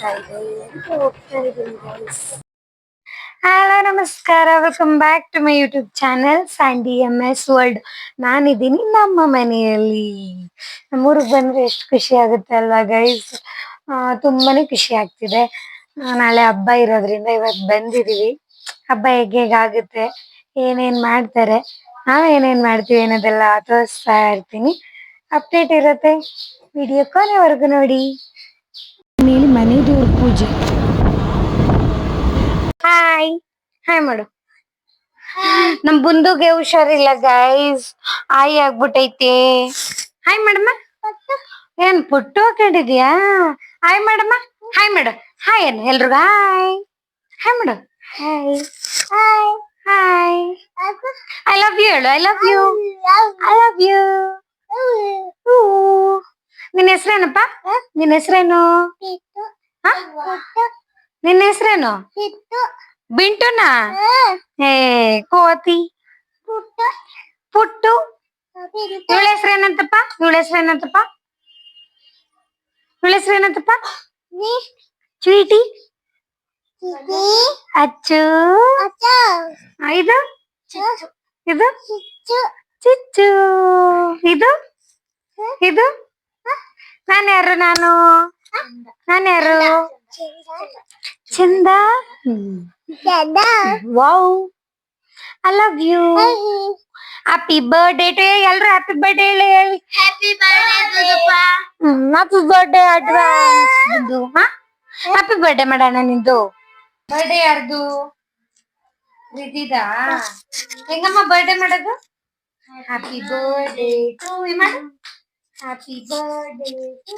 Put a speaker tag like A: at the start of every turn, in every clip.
A: Hello ನಮಸ್ಕಾರ. Welcome back to my YouTube channel Sandy M S world ನಾನಿದ್ದೀನಿ ನಮ್ಮ ಮನೆಯಲ್ಲಿ. ನಮ್ಮೂರಿಗೆ ಬಂದ್ರೆ ಎಷ್ಟು ಖುಷಿ ಆಗುತ್ತೆ ಅಲ್ವಾ ಗೈಸ್ ತುಂಬಾನೇ ಖುಷಿ ಆಗ್ತಿದೆ. ನಾಳೆ ಹಬ್ಬ ಇರೋದ್ರಿಂದ ಇವತ್ತು ಬಂದಿದೀವಿ ಹಬ್ಬ ಹೇಗೆ ಹೇಗಾಗುತ್ತೆ ಏನೇನ್ ಮಾಡ್ತಾರೆ, ನಾವ್ ಏನೇನ್ ಮಾಡ್ತೀವಿ ಅನ್ನೋದೆಲ್ಲ ತೋರಿಸ್ತಾ ಇರ್ತೀನಿ. ಅಪ್ಡೇಟ್ ಇರುತ್ತೆ. ವಿಡಿಯೋ ಕೊನೆವರೆಗೂ ನೋಡಿ.
B: ಮೇಲೆ ಮನೆ ದೇವ್ರ ಪೂಜೆ.
A: ಹಾಯ್ ಹಾಯ್ ಮಾಡು. ನಮ್ ಬುಂದುಗೆ ಹುಷಾರಿಲ್ಲ ಗೈಸ್ ಆಯಿ ಆಗ್ಬಿಟ್ಟೈತೆ ಹಾಯ್ ಮಾಡಮ್ಮ ಏನ್ ಪುಟ್ಟು ಹಾಕೊಂಡಿದ್ಯಾ? ಹಾಯ್ ಮಾಡಮ್ಮ ಹಾಯ್ ಮಾಡು ಹಾಯ್ ಏನು ಎಲ್ರಿಗೂ. ಹಾಯ್ ಹಾಯ್ ಮಾಡು. Hi hi hi I love you ಹೇಳು. I love you I love you ನಿನ್ನ ಹೆಸ್ರೇನಪ್ಪ ನಿನ್ನ ಹೆಸ್ರೇನು ಹ? ನಿನ್ನ ಹೆಸ್ರೇನು ಬಿಂಟುನಾ ಏ ಕೋತಿ ಪುಟ್ಟು ಇವಳ ಹೆಸ್ರೇನಂತಪ್ಪ ಇವಳ ಹೆಸ್ರೇನಂತಪ್ಪ ಇವಳ ಹೆಸ್ರೇನಂತಪ್ಪ ಸ್ವೀಟಿ ಅಚ್ಚು ಆ, ಇದು ಇದು ಚಿಚ್ಚು ಇದು ಇದು ನಾನು ಯಾರು ನಾನು? ನಾನು ಯಾರು ಚಂದ. Wow. I love you happy birthday to ಎಲ್ರು ಹ್ಯಾಪಿ ಬರ್ಡೇ ಹೇಳಿ happy birthday advance happy birthday ಮಾಡೋಣ ನಿಂದು ಬರ್ಡೇ ಯಾರ್ದು? ಹೆಂಗಮ್ಮ ಬರ್ಡೇ ಮಾಡೋದು? ಹ್ಯಾಪಿ ಬರ್ಡೇ ಟು ಮಾಡು happy birthday to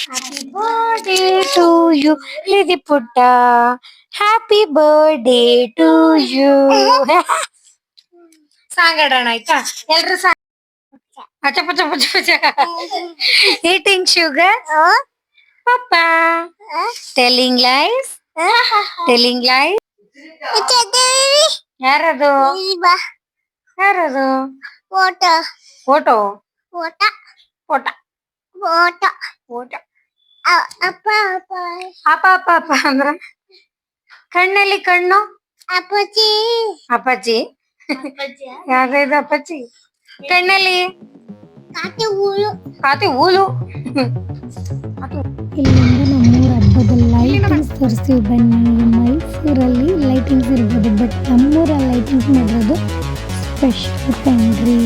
A: happy birthday to you Riddhi ಪುಟ್ಟ happy birthday to you song ಆಡೋಣ ಆಯ್ತಾ? ಎಲ್ರು ಸಾಂಗ್ ಪಚ ಪಚ ಪಚ ಪಚ. Eating sugar papa. Telling lies telling lies ಯಾರದು? ಯಾರದು? ಫೋಟೋ ಫೋಟೋ ಫೋಟೋ ಅಪ್ಪ ಅಪ್ಪ ಅಪ್ಪ ಅಂದ್ರ ಕಣ್ಣಲ್ಲಿ ಕಣ್ಣು? ಅಪ್ಪಾಜಿ. ಅಪ್ಪಾಜಿ. ಯಾವ್ದು ಅಪ್ಪಾಜಿ? ಕಣ್ಣಲ್ಲಿ? ಕಾತೆ ಹೂಲು
B: ಇಲ್ಲಿಂದ ನಮ್ಮೂರ ಹಬ್ಬದ ಲೈಟಿಂಗ್ಸ್ ತೋರಿಸ್ತೀವಿ ಬನ್ನಿ. ಮೈಸೂರಲ್ಲಿ ಲೈಟಿಂಗ್ಸ್ ಇರ್ಬೋದು ಬಟ್ ನಮ್ಮೂರ ಲೈಟಿಂಗ್ಸ್ ಮಾಡಿರೋದು ಸ್ಪೆಷಲ್ ಕಣ್ರಿ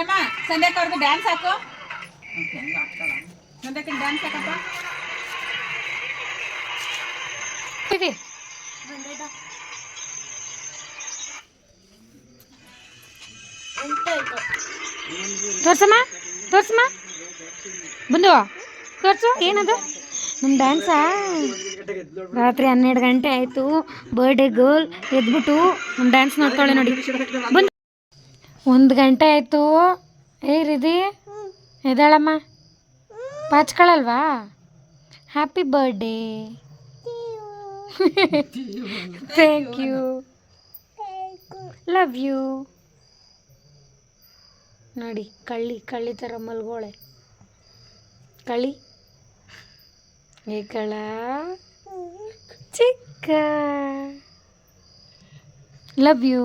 C: ಏನಮ್ಮ? ಸಂಧ್ಯಾಕ ಅವ್ರದ್ದು ಡ್ಯಾನ್ಸ್ ಹಾಕು. ಸಂಧ್ಯಾಕ ಡ್ಯಾನ್ಸ್ ಹಾಕಪ್ಪ.
B: ತೋರ್ಸಮ್ಮ ತೋರ್ಸಮ್ಮ. ಬಂದು. ತೋರ್ಸು ಏನದು? ನಮ್ಮ ಡ್ಯಾನ್ಸಾ ರಾತ್ರಿ ಹನ್ನೆರಡು ಗಂಟೆ ಆಯಿತು. ಬರ್ಡೇ ಗರ್ಲ್ ಎದ್ಬಿಟ್ಟು ನಮ್ಮ ಡ್ಯಾನ್ಸ್ ನೋಡ್ತಾಳೆ ನೋಡಿ. ಬಂದು. ಒಂದು ಗಂಟೆ ಆಯಿತು. ಏ ರಿದಿ ಎದ್ದಾಳಮ್ಮ? ಪಾಚ್ಕೊಳಲ್ವಾ? Happy birthday thank you love you ನೋಡಿ, ಕಳ್ಳಿ ಕಳ್ಳಿ ಥರ ಮಲ್ಗೋಳೆ. ಕಳಿ ಏ ಕಳ ಚಿಕ್ಕ. ಲವ್ ಯು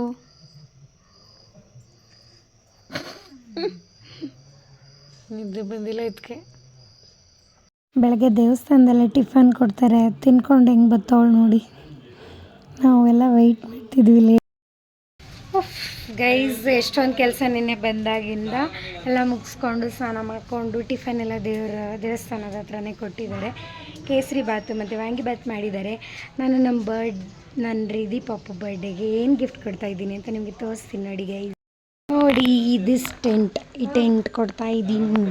B: ನಿದ್ದೆ ಬಂದಿಲ್ಲ ಇದಕ್ಕೆ ಬೆಳಗ್ಗೆ ದೇವಸ್ಥಾನದಲ್ಲೇ ಟಿಫನ್ ಕೊಡ್ತಾರೆ. ತಿನ್ಕೊಂಡು ಹೆಂಗೆ ಬತ್ತವಳು ನೋಡಿ. ನಾವೆಲ್ಲ ವೆಯ್ಟ್ ಮಾಡ್ತಿದ್ವಿ ಇಲ್ಲಿ
A: ಗೈಸ್ ಎಷ್ಟೊಂದು ಕೆಲಸ ನಿನ್ನೆ ಬಂದಾಗಿಂದ ಎಲ್ಲ ಮುಗಿಸ್ಕೊಂಡು ಸ್ನಾನ ಮಾಡಿಕೊಂಡು ಟಿಫನ್ ಎಲ್ಲ ದೇವರ ದೇವಸ್ಥಾನದ ಹತ್ರನೇ ಕೊಟ್ಟಿದ್ದಾರೆ. ಕೇಸರಿ ಬಾತು ಮತ್ತು ವಾಂಗಿ ಬಾತ್ ಮಾಡಿದ್ದಾರೆ. ನಾನು ನಮ್ಮ ಬರ್ಡ್
B: ನನ್ನ ರೀದಿ ಪಾಪು ಬರ್ಡೇಗೆ ಏನು ಗಿಫ್ಟ್ ಕೊಡ್ತಾ ಇದ್ದೀನಿ ಅಂತ ನಿಮಗೆ ತೋರಿಸ್ತೀನಿ ನೋಡಿ ಗೈಸ್ ನೋಡಿ ದಿಸ್ ಟೆಂಟ್ ಈ ಟೆಂಟ್ ಕೊಡ್ತಾ ಇದ್ದೀನಿ.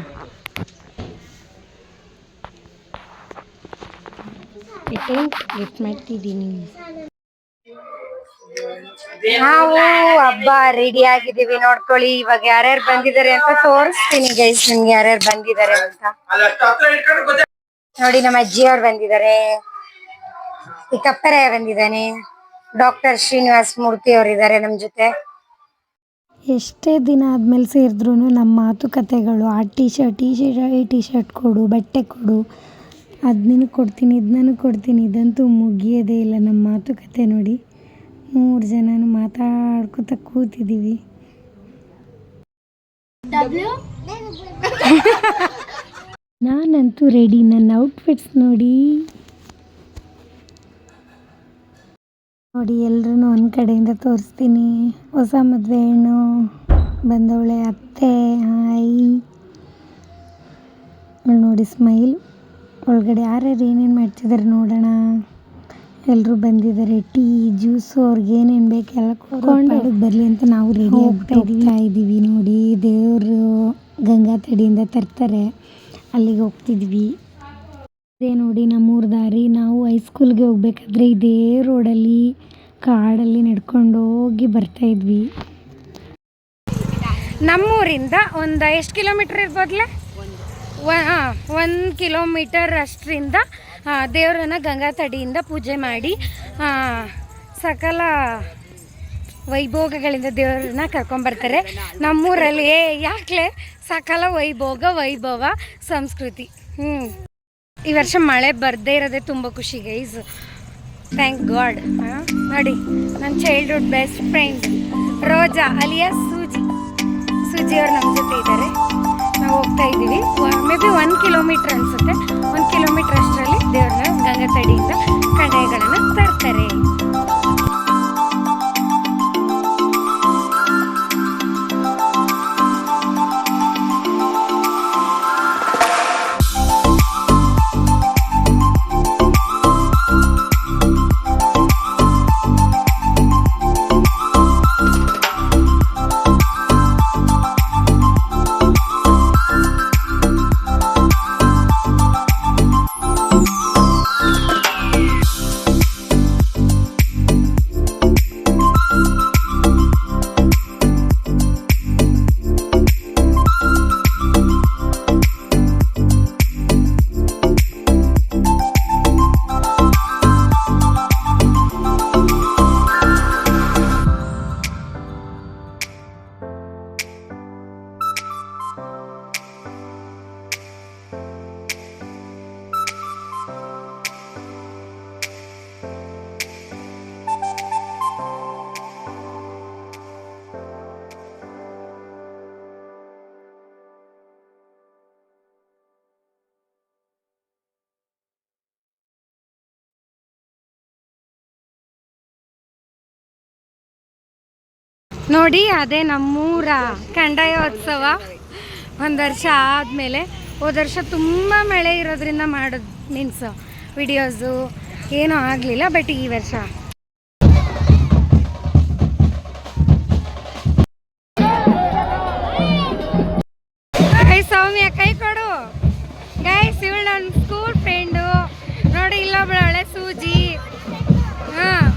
B: ಈ ಟೆಂಟ್ ಗಿಫ್ಟ್ ಮಾಡ್ತಿದ್ದೀನಿ.
A: ನಾವು ಹಬ್ಬ ರೆಡಿ ಆಗಿದ್ದೀವಿ, ನೋಡ್ಕೊಳ್ಳಿ. ಇವಾಗ ಯಾರ್ಯಾರು ಬಂದಿದ್ದಾರೆ ಅಂತ ತೋರಿಸ್ತೀನಿ ಗೈಸ್ ನಿಮ್ಗೆ ಯಾರ್ಯಾರು ಬಂದಿದ್ದಾರೆ ಅಂತ. ನೋಡಿ, ನಮ್ಮ ಅಜ್ಜಿಯವ್ರು ಬಂದಿದ್ದಾರೆ. ಈ ಕಪ್ಪರಾಯ ಬಂದಿದ್ದಾನೆ. ಡಾಕ್ಟರ್ ಶ್ರೀನಿವಾಸ್ ಮೂರ್ತಿ ಅವರಿದ್ದಾರೆ ನಮ್ ಜೊತೆ.
B: ಎಷ್ಟೇ ದಿನ ಆದಮೇಲೆ ಸೇರಿದ್ರೂ ನಮ್ಮ ಮಾತುಕತೆಗಳು ಆ ಟೀ ಶರ್ಟ್ ಈ ಶರ್ಟ್ ಈ ಟಿ ಶರ್ಟ್ ಕೊಡು ಬಟ್ಟೆ ಕೊಡು ಅದು ನಿನಗೆ ಕೊಡ್ತೀನಿ ಇದು ನನಗೆ ಕೊಡ್ತೀನಿ ಇದಂತೂ ಮುಗಿಯೋದೇ ಇಲ್ಲ ನಮ್ಮ ಮಾತುಕತೆ ನೋಡಿ. ಮೂರು ಜನನು ಮಾತಾಡ್ಕೊತ ಕೂತಿದ್ದೀವಿ ನಾನಂತೂ ರೆಡಿ ನನ್ನ ಔಟ್ಫಿಟ್ಸ್ ನೋಡಿ. ನೋಡಿ ಎಲ್ರೂ ಒಂದು ಕಡೆಯಿಂದ ತೋರಿಸ್ತೀನಿ. ಹೊಸ ಮದುವೆ ಹೆಣ್ಣು ಬಂದವಳೆ ಅತ್ತೆ ಹಾಯ್. ಅವ್ಳ್ ನೋಡಿ ಸ್ಮೈಲ್ ಒಳಗಡೆ ಯಾರ್ಯಾರು ಏನೇನು ಮಾಡ್ತಿದ್ದಾರೆ ನೋಡೋಣ. ಎಲ್ಲರೂ ಬಂದಿದ್ದಾರೆ ಟೀ ಜ್ಯೂಸು ಅವ್ರಿಗೆ ಏನೇನು ಬೇಕು ಎಲ್ಲ ಕೊಂಡು. ಬರಲಿ ಅಂತ ನಾವು ರೆಡಿ ಹೋಗ್ತಾ ಇದ್ದೀವಿ ನೋಡಿ ದೇವರು ಗಂಗಾ ತಡಿಯಿಂದ ತರ್ತಾರೆ. ಅಲ್ಲಿಗೆ ಹೋಗ್ತಿದ್ವಿ. ಇದೇ ನೋಡಿ ನಮ್ಮೂರ ದಾರಿ. ನಾವು ಹೈಸ್ಕೂಲ್ಗೆ ಹೋಗ್ಬೇಕಾದ್ರೆ ಇದೇ ರೋಡಲ್ಲಿ ಕಾಡಲ್ಲಿ ನಡ್ಕೊಂಡು ಹೋಗಿ ಬರ್ತಾ ಇದ್ವಿ.
A: ನಮ್ಮೂರಿಂದ ಒಂದು ಎಷ್ಟು ಕಿಲೋಮೀಟರ್ ಇರ್ಬೋದ್ಲೆ? ಒಂದು ಕಿಲೋಮೀಟರ್ ಅಷ್ಟರಿಂದ ದೇವರನ್ನ ಗಂಗಾ ತಡಿಯಿಂದ ಪೂಜೆ ಮಾಡಿ ಸಕಲ ವೈಭೋಗಗಳಿಂದ ದೇವರನ್ನ ಕರ್ಕೊಂಬರ್ತಾರೆ ನಮ್ಮೂರಲ್ಲಿ, ಏ, ಯಾಕ್ಲೆ? ಸಕಲ ವೈಭೋಗ, ವೈಭವ, ಸಂಸ್ಕೃತಿ. ಹ್ಞೂ ಈ ವರ್ಷ ಮಳೆ ಬರದೇ ಇರೋದೇ ತುಂಬ ಖುಷಿ ಗೈಸ್ ಥ್ಯಾಂಕ್ ಗಾಡ್ ನೋಡಿ ನನ್ನ childhood best friend Roja alias Suji. Suji ಅವ್ರು ನಮ್ಮ ಜೊತೆ ಇದ್ದಾರೆ. ನಾವು ಹೋಗ್ತಾ ಇದ್ದೀವಿ. ಮೇ ಬಿ ಒನ್ ಕಿಲೋಮೀಟ್ರ್ ಅನಿಸುತ್ತೆ. ಒಂದು ಕಿಲೋಮೀಟ್ರ್ ಅಷ್ಟರಲ್ಲಿ ದೇವ್ರನ್ನ ಗಂಗಾ ತಡಿಯಿಂದ ಕಡೆಗಳನ್ನು ತರ್ತಾರೆ. ನೋಡಿ, ಅದೇ ನಮ್ಮೂರ ಕಂದಾಯೋತ್ಸವ ಒಂದು ವರ್ಷ ಆದಮೇಲೆ ಹೋದ ವರ್ಷ ತುಂಬ ಮಳೆ ಇರೋದ್ರಿಂದ ಮಾಡೋದು ಮೀನ್ಸ್ ವಿಡಿಯೋಸು ಏನೂ ಆಗಲಿಲ್ಲ ಬಟ್ ಈ ವರ್ಷ. ಕೈ ಸೌಮ್ಯ, ಕೈ ಕೊಡು. ಗೈಸ್ ಇವಳು ನನ್ನ ಸ್ಕೂಲ್ ಫ್ರೆಂಡು ನೋಡಿ ಇಲ್ಲ ಅವಳೆ ಸೂಜಿ. ಹಾಂ.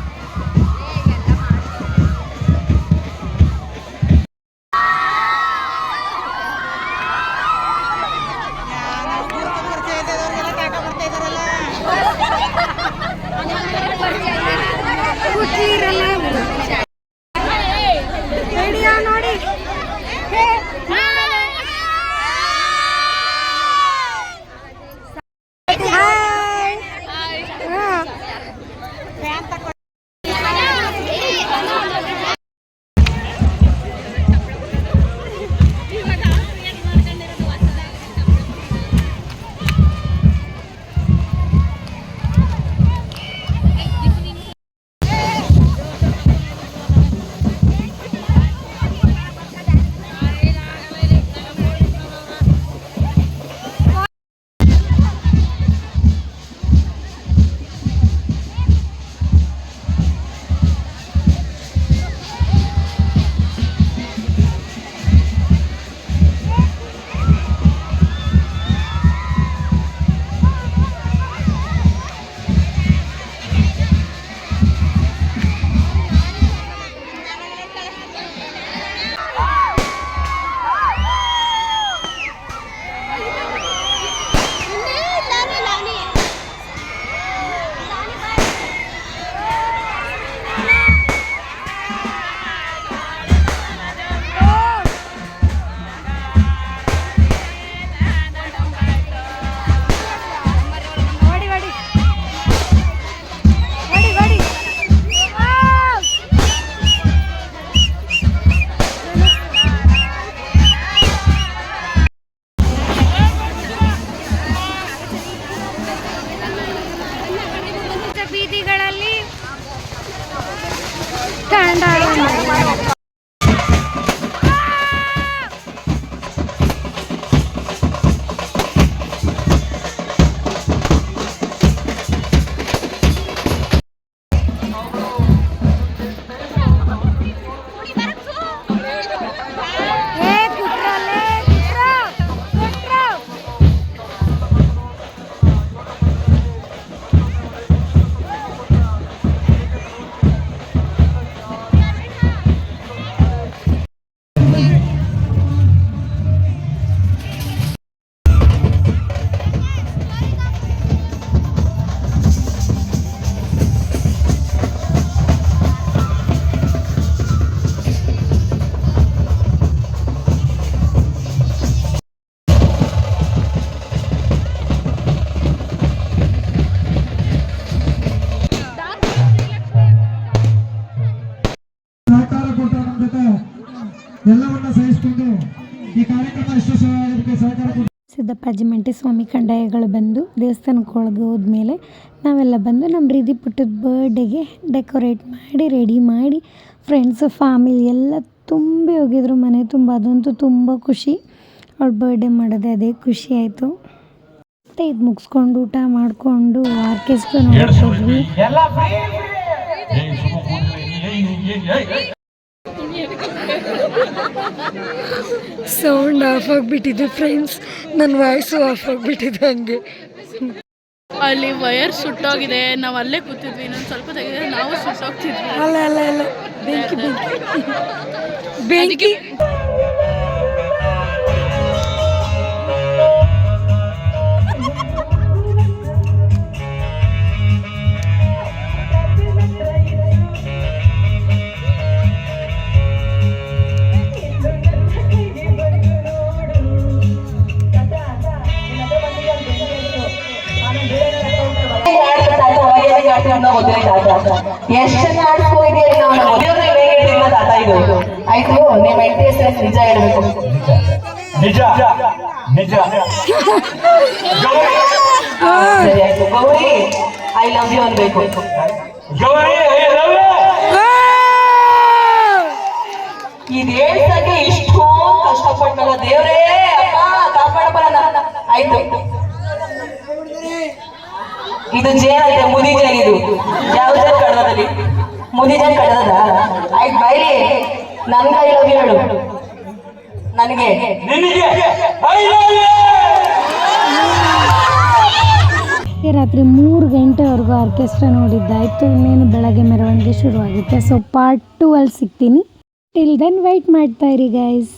A: ಬೀದಿಗಳಲ್ಲಿ ಕಾಂಡಾಡುವ
B: ಸಿದ್ದಪ್ಪಾಜಿ ಮಂಟೆ ಸ್ವಾಮಿ ಕಂದಾಯಗಳು ಬಂದು ದೇವಸ್ಥಾನಕ್ಕೆ ಒಳಗೆ ಹೋದ್ಮೇಲೆ ನಾವೆಲ್ಲ ಬಂದು ನಮ್ಮ ರೀತಿ ಪುಟ್ಟದ ಬರ್ಡೇಗೆ ಡೆಕೋರೇಟ್ ಮಾಡಿ ರೆಡಿ ಮಾಡಿ ಫ್ರೆಂಡ್ಸು ಫ್ಯಾಮಿಲಿ ಎಲ್ಲ ತುಂಬಿ ಹೋಗಿದ್ರು ಮನೆ ತುಂಬ ಅದಂತೂ ತುಂಬ ಖುಷಿ ಅವಳು ಬರ್ಡೇ ಮಾಡೋದೇ ಅದೇ ಖುಷಿ ಆಯಿತು ಮತ್ತು ಇದು ಮುಗಿಸ್ಕೊಂಡು ಊಟ ಮಾಡಿಕೊಂಡು ಆರ್ಕೆಸ್ಟ್ರಾ ನೋಡ್ಕೊಂಡ್ವಿ ಸೌಂಡ್ ಆಫ್ ಆಗಿಬಿಟ್ಟಿದೆ ಫ್ರೆಂಡ್ಸ್. ನನ್ನ ವಾಯ್ಸು ಆಫ್ ಆಗಿಬಿಟ್ಟಿದೆ ಹಂಗೆ.
D: ಅಲ್ಲಿ ವಯರ್ ಸುಟ್ಟೋಗಿದೆ. ನಾವು ಅಲ್ಲೇ ಕೂತಿದ್ವಿ. ಇನ್ನೊಂದು ಸ್ವಲ್ಪ ತೆಗೆದ್ರೆ ನಾವು ಸುಟ್ಟೋಗ್ತಿದ್ವಿ.
B: ಅಲ್ಲ ಅಲ್ಲ ಅಲ್ಲ. ಬೆಂಕಿ ಬೆಂಕಿ. ಬೆಂಕಿ.
E: ಎಷ್ಟು ಜನ ಆಡ್ಸ್ಕೊಂಡಿದ್ದೀರಿ ನಾವು ಮದುವೆ ಹೇಳಿಲ್ಲ ತಾತ ಇದು ಆಯ್ತು ನಿಮ್ಮ ಹೆಂಡತಿ ಹೆಸರು ನಿಜ ಹೇಳ್ಬೇಕು
F: ನಿಜ ನಿಜ
E: ಸರಿ ಆಯ್ತು ಗೌರಿ ಐ ಲವ್ ಯು ಅನ್ಬೇಕು ಇದು ಹೇಳ್ಸಕ್ಕೆ ಇಷ್ಟೊಂದು ಕಷ್ಟಪಟ್ಟಲ್ಲ ದೇವ್ರೇ ಅಪ್ಪ ಕಾಪಾಡಬಲ್ಲ ನನ್ನ ಆಯ್ತು ಇದು ಜೇನಂತೆ ಮುದಿ ಜೇನ್ ಇದು. ಯಾವ ಜೇನ್ ಕಡದಲ್ಲಿ. ಮುದಿ ಜೇನ್ ಕಡದ. ಆಯ್ತು ಬೈಲಿ ನನ್ನ ಕೈ ಲವ್ ಯು ಹೇಳು. ನನಗೆ.
B: ಈ ರಾತ್ರಿ ಮೂರು ಗಂಟೆವರೆಗೂ ಆರ್ಕೆಸ್ಟ್ರಾ ನೋಡಿದ್ದಾಯ್ತು. ಇನ್ನೇನು ಬೆಳಗ್ಗೆ ಮೆರವಣಿಗೆ ಶುರುವಾಗುತ್ತೆ. ಸೊ ಪಾರ್ಟ್ ಟೂ ಅಲ್ಲಿ ಸಿಗ್ತೀನಿ. ಟಿಲ್ ದೆನ್ ವೆಯ್ಟ್ ಮಾಡ್ತಾ ಇರಿ ಗೈಸ್